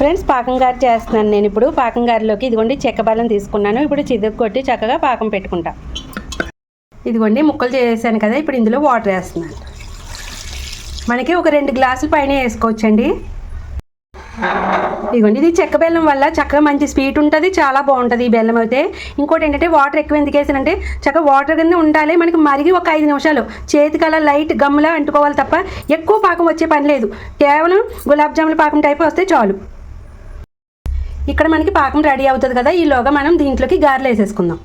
Friends పాకం గారు చేస్తున్నాను నేను ఇప్పుడు. పాకం గారిలోకి ఇదిగోండి చెక్క బెల్లం తీసుకున్నాను. ఇప్పుడు చిదుగు కొట్టి చక్కగా పాకం పెట్టుకుంటా. ఇదిగోండి ముక్కలు చేసాను కదా ఇప్పుడు ఇందులో వాటర్ వేస్తున్నాను. మనకి ఒక రెండు గ్లాసుల పైన వేసుకోవచ్చండి. ఇదిగోండి ఇది చెక్క బెల్లం వల్ల చక్కగా మంచి స్వీట్ ఉంటుంది చాలా బాగుంటుంది ఈ బెల్లం అయితే. ఇంకోటి ఏంటంటే వాటర్ ఎక్కువ ఎందుకు వేసానంటే చక్కగా వాటర్ కింద ఉండాలి మనకి మరిగి ఒక ఐదు నిమిషాలు. చేతికి అలా లైట్ గమ్ములా అంటుకోవాలి తప్ప ఎక్కువ పాకం వచ్చే పని లేదు. కేవలం గులాబ్ జాముల పాకం టైప్ వస్తే చాలు. ఇక్కడ మనకి పాకం రెడీ అవుతుంది కదా ఈలోగా మనం దీంట్లోకి గారెలు వేసేసుకుందాం.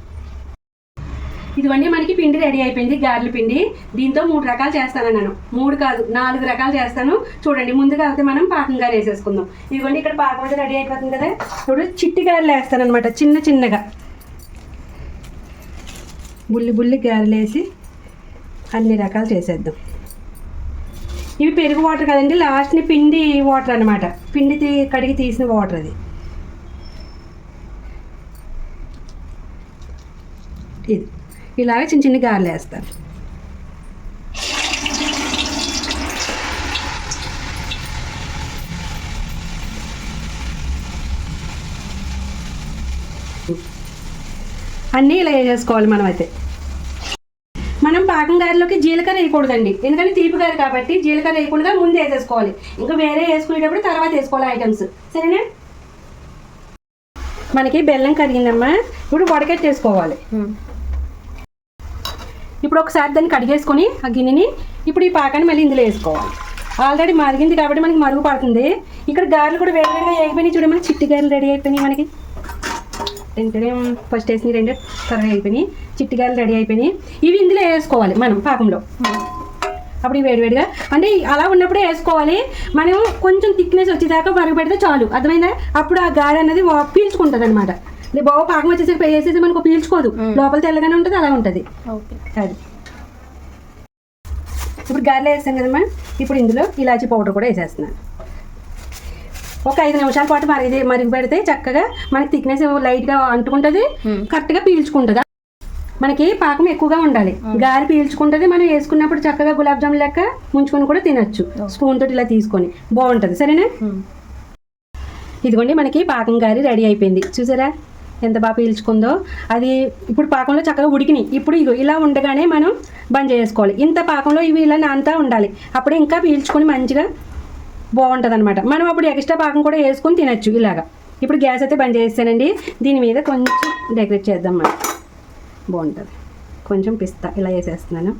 ఇదిగోండి మనకి పిండి రెడీ అయిపోయింది గారెల పిండి. దీంతో మూడు రకాలు చేస్తాను నేను. మూడు కాదు నాలుగు రకాలు చేస్తాను. చూడండి ముందుగా అయితే మనం పాకం గారు వేసేసుకుందాం. ఇదిగోండి ఇక్కడ పాకం అయితే రెడీ అయిపోతుంది కదా. ఇప్పుడు చిట్టి గారెలు వేస్తాను అనమాట చిన్న చిన్నగా. బుల్లి బుల్లి గారెలు వేసి అన్ని రకాలు చేసేద్దాం. ఇవి పెరుగు వాటర్ కదండి లాస్ట్ని పిండి వాటర్ అనమాట పిండి తీ కడిగి తీసిన వాటర్ అది. ఇది. ఇలాగ చిన్న చిన్న గారెలు వేస్తారు. అన్నీ ఇలా వేసేసుకోవాలి మనం అయితే మనం పాకం గారిలోకి జీలకర్ర వేయకూడదండి. ఎందుకంటే తీపి గారు కాబట్టి జీలకర్ర వేయకుండా ముందు వేసేసుకోవాలి. ఇంకా వేరే వేసుకునేటప్పుడు తర్వాత వేసుకోవాలి ఐటమ్స్. సరేనా? మనకి బెల్లం కరిగిందమ్మా. ఇప్పుడు వడకెట్టేసుకోవాలి. ఇప్పుడు ఒకసారి దాన్ని కడిగేసుకొని ఆ గిన్నెని ఇప్పుడు ఈ పాకాన్ని మళ్ళీ ఇందులో వేసుకోవాలి. ఆల్రెడీ మరిగింది కాబట్టి మనకి మరుగు పడుతుంది. ఇక్కడ గారెలు కూడా వేడివేడిగా అయిపోయినాయి చూడండి మనకి చిట్టి గారెలు రెడీ అయిపోయినాయి మనకి. ఏంటంటే ఫస్ట్ వేసిన రెండు త్వరగా అయిపోయినాయి. చిట్టి గారెలు రెడీ అయిపోయినాయి. ఇవి ఇందులో వేసుకోవాలి మనం పాకంలో. అప్పుడు వేడివేడిగా అంటే అలా ఉన్నప్పుడే వేసుకోవాలి. మనం కొంచెం థిక్నెస్ వచ్చేదాకా మరుగు పెడితే చాలు. అర్థమైందా? అప్పుడు ఆ గారె అనేది పీల్చుకుంటుంది అనమాట బాగా పాకం వచ్చేసరికి వేసేసి మనకు పీల్చుకోదు. లోపల తెల్లగానే ఉంటుంది అలా ఉంటుంది. అది. ఇప్పుడు గారెలు వేస్తాం కదమ్మా ఇప్పుడు ఇందులో ఇలాచీ పౌడర్ కూడా వేసేస్తున్నాను. ఒక ఐదు నిమిషాల పాటు మరిగి మరిగి పెడితే చక్కగా మనకి థిక్నెస్ లైట్గా అంటుకుంటుంది. కరెక్ట్గా పీల్చుకుంటుంది. మనకి పాకం ఎక్కువగా ఉండాలి. గారి పీల్చుకుంటుంది మనం వేసుకున్నప్పుడు చక్కగా గులాబ్ జామున్ లెక్క ముంచుకొని కూడా తినచ్చు. స్పూన్ తోటి ఇలా తీసుకొని. బాగుంటుంది. సరేనా? ఇదిగోండి మనకి పాకం గారి రెడీ అయిపోయింది. చూసారా? ఎంత బాగా పీల్చుకుందో. అది ఇప్పుడు పాకంలో చక్కగా ఉడికినాయి. ఇప్పుడు ఇగో ఇలా ఉండగానే మనం బంద్ చేసుకోవాలి. ఇంత పాకంలో ఇవి ఇలా అంతా ఉండాలి. అప్పుడు ఇంకా పీల్చుకొని మంచిగా బాగుంటుంది అనమాట మనం అప్పుడు ఎక్స్ట్రా పాకం కూడా వేసుకొని తినచ్చు ఇలాగా. ఇప్పుడు గ్యాస్ అయితే బంద్ చేస్తానండి దీని మీద కొంచెం డెకరేట్ చేద్దాం మనం. బాగుంటుంది. కొంచెం పిస్తా ఇలా వేసేస్తున్నాను.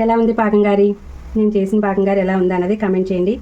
ఎలా ఉంది పాకం గారి? నేను చేసిన పాకం గారి ఎలా ఉంది అన్నది కమెంట్ చేయండి.